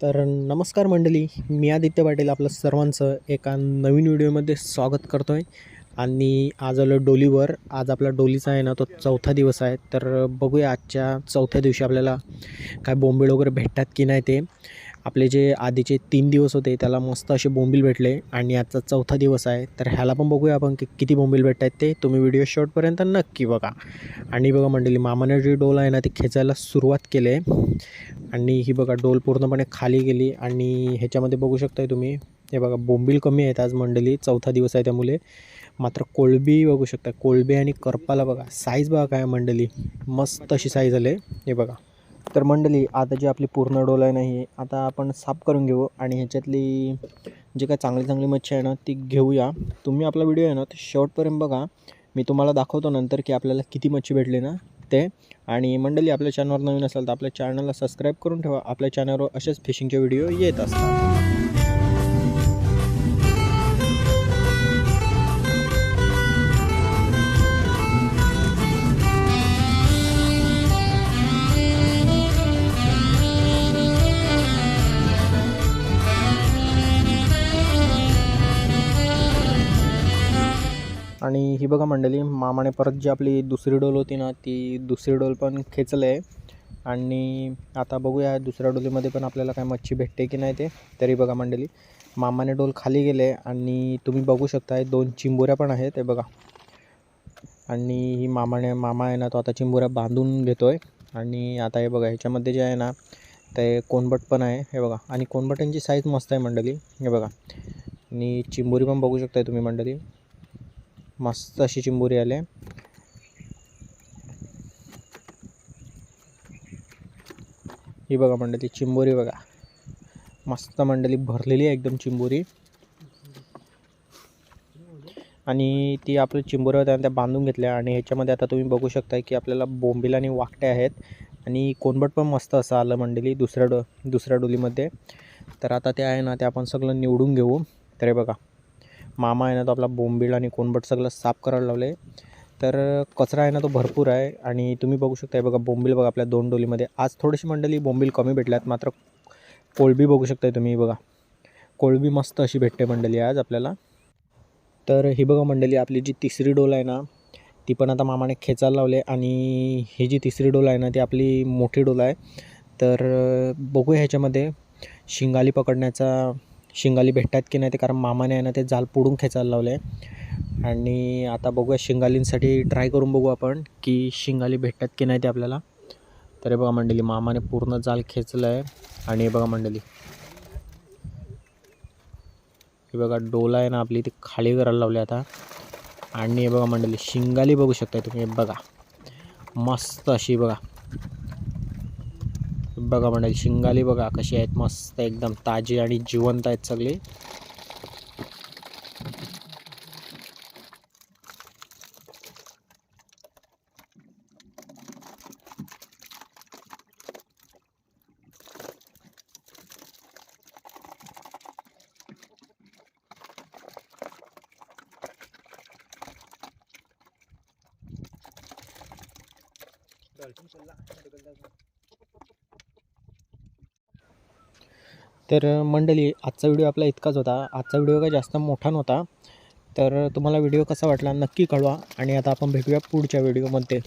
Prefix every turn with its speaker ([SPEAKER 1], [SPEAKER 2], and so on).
[SPEAKER 1] तर नमस्कार मंडळी मी आदित्य पाटील आपलं सर्वांचं एका नवीन व्हिडिओमध्ये स्वागत करतो आहे आणि आज आलो डोलीवर. आज आपला डोलीचा आहे ना तो चौथा दिवस आहे. तर बघूया आजच्या चौथ्या दिवशी आपल्याला काय बोंबील वगैरे भेटतात की नाही ते. आपले जे आधीचे तीन दिवस होते त्याला मस्त असे बोंबील भेटले आणि आजचा चौथा दिवस आहे. तर ह्याला पण बघूया आपण की किती बोंबील भेटत आहेत ते. तुम्ही व्हिडिओ शॉर्टपर्यंत नक्की बघा. आणि बघा मंडळी मामाने जी डोल आहे ना ती खेचायला सुरुवात केली आहे. आणि ही बघा डोल पूर्णपणे खाली गेली. आणि ह्याच्यामध्ये बघू शकताय तुम्ही हे बघा बोंबील कमी आहेत आज मंडळी. चौथा दिवस आहे त्यामुळे. मात्र कोळंबी बघू शकता. कोळबी आणि करपाला बघा साईज बघा काय मंडळी. मस्त अशी साईज आले हे बघा. तर मंडळी आता जी आपली पूर्ण डोल आहे नाही आता आपण साफ करून घेऊ आणि ह्याच्यातली जी काय चांगली चांगली मच्छी आहे ना ती घेऊया. तुम्ही आपला व्हिडिओ आहे ना ते शेवटपर्यंत बघा. मी तुम्हाला दाखवतो नंतर की आपल्याला किती मच्छी भेटली ना ते. आणि मंडळी आपल्या चॅनलवर नवीन असेल तर आपल्या चॅनलला सबस्क्राईब करून ठेवा. आपल्या चॅनलवर असेच फिशिंगचे व्हिडिओ येत असतात. आणि ही बघा मंडळी मामाने परत जी आपली दुसरी डोल होती ना ती दुसरी डोल पण खेचलं आहे आणि आता बघूया दुसऱ्या डोलीमध्ये पण आपल्याला काय मच्छी भेटते की नाही ते. तरी बघा मंडळी मामाने डोल खाली गेले आणि तुम्ही बघू शकताय दोन चिंबोऱ्या पण आहेत हे बघा. आणि ही मामाने मामा आहे ना तो आता चिंबोऱ्या बांधून घेतो आहे आणि आता हे बघा ह्याच्यामध्ये जे आहे ना ते कोनबट पण आहे हे बघा. आणि कोनबटांची साईज मस्त आहे मंडळी हे बघा. आणि चिंबोरी पण बघू शकताय तुम्ही मंडळी. मस्त अशी चिंबोरी आले ही बघा मंडळी चिंबोरी बघा. मस्त मंडळी भरलेली आहे एकदम चिंबोरी. आणि ती आपल्या चिंबोऱ्या त्यानं त्या बांधून घेतल्या. आणि ह्याच्यामध्ये आता तुम्ही बघू शकता की आपल्याला बोंबील आणि वाकटे आहेत. आणि कोनबट पण मस्त असं आलं मंडळी दुसऱ्या डो दुसऱ्या डोलीमध्ये. तर आता ते आहे ना ते आपण सगळं निवडून घेऊ. तर हे बघा. मामा आहे ना तो आपला बोंबील आणि कोनबट सगळं साफ करायला लावले. तर कचरा आहे ना तो भरपूर आहे. आणि तुम्ही बघू शकता बघा बोंबील बघा आपल्या दोन डोलीमध्ये. आज थोडीशी मंडळी बोंबील कमी भेटल्यात मात्र कोळबी बघू शकताय तुम्ही बघा. कोळबी मस्त अशी भेटते मंडळी आज आपल्याला. तर ही बघा मंडळी आपली जी तिसरी डोल आहे ना ती पण आता मामाने खेचायला लावले. आणि ही जी तिसरी डोल आहे ना ती आपली मोठी डोल आहे. तर बघूया ह्याच्यामध्ये. शिंगाली पकडण्याचा शिंगाली भेटतात की नाही ते कारण मामाने आहे ना ते जाल पुडून खेचायला लावलं आहे आणि आता बघूया शिंगालींसाठी ट्राय करून बघू आपण की शिंगाली भेटतात की नाही ते आपल्याला. तर हे बघा मंडळी मामाने पूर्ण जाल खेचलं आहे आणि हे बघा मंडळी हे बघा डोला आहे ना आपली ती खाली करायला लावली आता. आणि हे बघा मंडळी शिंगाली बघू शकताय तुम्ही बघा. मस्त अशी बघा. बघा मंडळी शिंगाली बघा कशी आहेत मस्त एकदम ताजी आणि जिवंत आहेत सगळी. तर मंडळी आजचा व्हिडिओ आपला इतकाच होता. आजचा व्हिडिओ काही जास्त मोठा नव्हता. तर तुम्हाला व्हिडिओ कसा वाटला नक्की कळवा आणि आता आपण भेटूया पुढच्या व्हिडिओमध्ये.